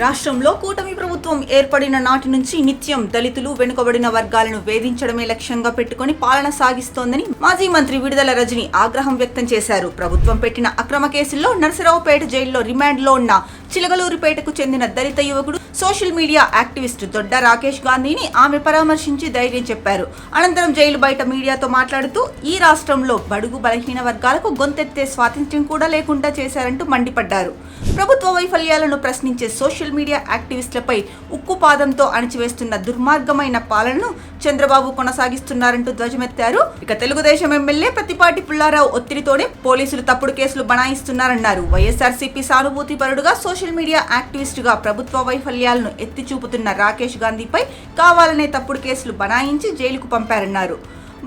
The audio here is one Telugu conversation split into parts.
రాష్ట్రంలో కూటమి ప్రభుత్వం ఏర్పడిన నాటి నుంచి నిత్యం దళితులు వెనుకబడిన వర్గాలను వేధించడమే లక్ష్యంగా పెట్టుకుని పాలన సాగిస్తోందని మాజీ మంత్రి విడుదల రజని ఆగ్రహం వ్యక్తం చేశారు. ప్రభుత్వం పెట్టిన అక్రమ కేసుల్లో నరసరావుపేట జైల్లో రిమాండ్లో ఉన్న చిలగలూరిపేటకు చెందిన దళిత యువకుడు social media activist Dodda Rakesh గాంధీని ఆమె పరామర్శించి ధైర్యం చెప్పారు. అనంతరం జైలు బయట మీడియాతో మాట్లాడుతూ ఈ రాష్ట్రంలో బడుగు బలహీన వర్గాలకు గొంతెత్తే స్వాతంత్ర్యం కూడా లేకుండా చేశారంటూ మండిపడ్డారు. ప్రభుత్వ వైఫల్యాలను ప్రశ్నించే సోషల్ మీడియా యాక్టివిస్టులపై ఉక్కుపాదంతో అణిచివేస్తున్న దుర్మార్గమైన పాలనను చంద్రబాబు కొనసాగిస్తున్నారంటూ ధ్వజమెత్తారు. ఇక తెలుగుదేశం ఎమ్మెల్యే ప్రతిపాటి పుల్లారావు ఒత్తిడితోనే పోలీసులు తప్పుడు కేసులు బనాయిస్తున్నారన్నారు. వైఎస్ఆర్సీపీ సానుభూతి పరుడుగా సోషల్ మీడియా యాక్టివిస్టుగా ప్రభుత్వ విషయాలను ఎత్తి చూపుతున్న రాకేష్ గాంధీపై కావాలనే తప్పుడు కేసులు బనాయించి జైలుకు పంపారన్నారు.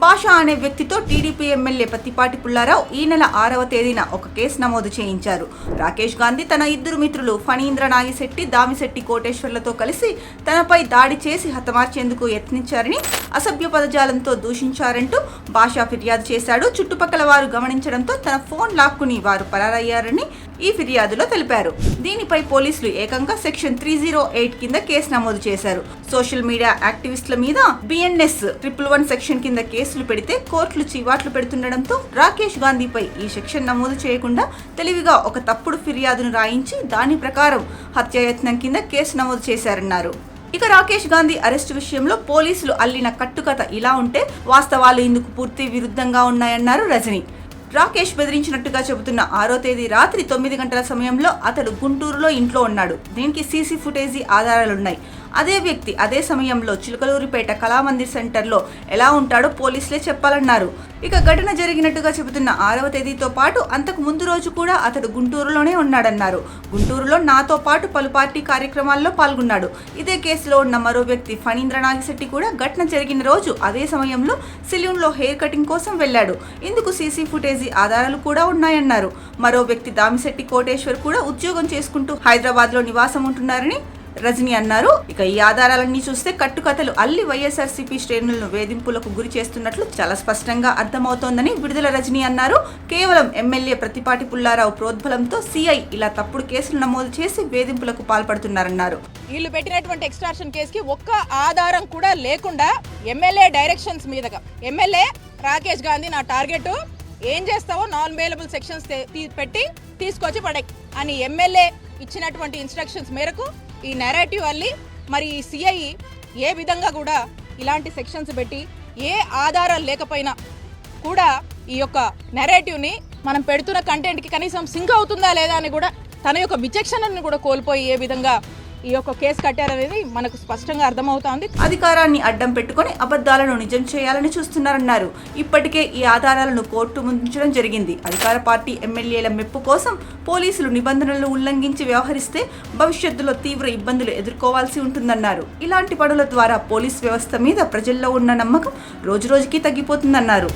భాష అనే వ్యక్తితో టీడీపీ ఎమ్మెల్యే పత్తిపాటి పుల్లారావు ఈ నెల ఆరవ తేదీన ఒక కేసు నమోదు చేయించారు. రాకేష్ గాంధీ తన ఇద్దరు మిత్రులు ఫణీంద్ర నాగిశెట్టి దామిశెట్టి కోటేశ్వర్లతో కలిసి తనపై దాడి చేసి హతమార్చేందుకు యత్నించారని అసభ్య పదజాలంతో దూషించారంటూ భాష ఫిర్యాదు చేశాడు. చుట్టుపక్కల వారు గమనించడంతో తన ఫోన్ లాక్కుని వారు పరారయ్యారని ఈ ఫిర్యాదులో తెలిపారు. దీనిపై పోలీసులు ఏకంగా సెక్షన్ త్రీ జీరో ఎయిట్ కింద కేసు నమోదు చేశారు. సోషల్ మీడియా యాక్టివిస్టుల మీద బిఎన్ఎస్ ట్రిపుల్ వన్ సెక్షన్ కింద కేసులు పెడితే కోర్టులు చివాట్లు పెడుతుండడంతో రాకేష్ గాంధీపై ఈ సెక్షన్ నమోదు చేయకుండా తెలివిగా ఒక తప్పుడు ఫిర్యాదును రాయించి దాని ప్రకారం హత్యాయత్నం కింద కేసు నమోదు చేశారన్నారు. ఇక రాకేష్ గాంధీ అరెస్టు విషయంలో పోలీసులు అల్లిన కట్టుకథ ఇలా ఉంటే వాస్తవాలు ఇందుకు పూర్తి విరుద్ధంగా ఉన్నాయన్నారు రజని. రాకేష్ బెదిరించినట్టుగా చెబుతున్న ఆరో తేదీ రాత్రి తొమ్మిది గంటల సమయంలో అతడు గుంటూరులో ఇంట్లో ఉన్నాడు. దీనికి సీసీ ఫుటేజీ ఆధారాలున్నాయి. అదే వ్యక్తి అదే సమయంలో చిలకలూరిపేట కళామందిర్ సెంటర్లో ఎలా ఉంటాడో పోలీసులే చెప్పాలన్నారు. ఇక ఘటన జరిగినట్టుగా చెబుతున్న ఆరవ తేదీతో పాటు అంతకు ముందు రోజు కూడా అతడు గుంటూరులోనే ఉన్నాడన్నారు. గుంటూరులో నాతో పాటు పలు పార్టీ కార్యక్రమాల్లో పాల్గొన్నాడు. ఇదే కేసులో ఉన్న మరో వ్యక్తి ఫణీంద్ర నాగిశెట్టి కూడా ఘటన జరిగిన రోజు అదే సమయంలో సెలూన్లో హెయిర్ కటింగ్ కోసం వెళ్ళాడు. ఇందుకు సీసీ ఫుటేజీ ఆధారాలు కూడా ఉన్నాయన్నారు. మరో వ్యక్తి దామిశెట్టి కోటేశ్వర్ కూడా ఉద్యోగం చేసుకుంటూ హైదరాబాద్లో నివాసం ఉంటున్నారని రజని అన్నారు. ఇక ఈ ఆధారాలన్నీ చూస్తే కట్టుకథలు అల్లి వైఎస్ఆర్సీపీ శ్రేణులను వేధింపులకు గురి చేస్తున్నట్లు చాలా స్పష్టంగా అర్థమవుతోందని విడుదల రజని అన్నారు. కేవలం ఎమ్మెల్యే ప్రతిపాటి పుల్లారావు ప్రోద్బలంతో సీఐ ఇలా తప్పుడు కేసులు నమోదు చేసి వేధింపులకు పాల్పడుతున్నారన్నారు. వీళ్ళు పెట్టినటువంటి ఎక్స్ట్రాక్షన్ కేసుకి ఒక్క ఆధారం కూడా లేకుండా ఎమ్మెల్యే డైరెక్షన్స్ మీదగా ఎమ్మెల్యే రాకేష్ గాంధీ నా టార్గెట్ ఏం చేస్తావో నాన్ అవైలబుల్ సెక్షన్స్ పెట్టి తీసుకొచ్చి పడే అని ఎమ్మెల్యే ఇచ్చినటువంటి ఇన్స్ట్రక్షన్స్ మేరకు ఈ నెరేటివ్ అల్లి మరి ఈ సిఐ ఏ విధంగా కూడా ఇలాంటి సెక్షన్స్ పెట్టి ఏ ఆధారాలు లేకపోయినా కూడా ఈ యొక్క నెరేటివ్ని మనం పెడుతున్న కంటెంట్కి కనీసం సింక్ అవుతుందా లేదా అని కూడా తన యొక్క విచక్షణను కూడా కోల్పోయి ఏ విధంగా ఈ యొక్క కేసు కట్టారనేది మనకు స్పష్టంగా అర్థమవుతోంది. అధికారాన్ని అడ్డం పెట్టుకొని అబద్ధాలను నిజం చేయాలని చూస్తున్నారన్నారు. ఇప్పటికే ఈ ఆధారాలను కోర్టు ముందుంచడం జరిగింది. అధికార పార్టీ ఎమ్మెల్యేల మెప్పు కోసం పోలీసులు నిబంధనలను ఉల్లంఘించి వ్యవహరిస్తే భవిష్యత్తులో తీవ్ర ఇబ్బందులు ఎదుర్కోవాల్సి ఉంటుందన్నారు. ఇలాంటి పనుల ద్వారా పోలీస్ వ్యవస్థ మీద ప్రజల్లో ఉన్న నమ్మకం రోజురోజుకి తగ్గిపోతుందన్నారు.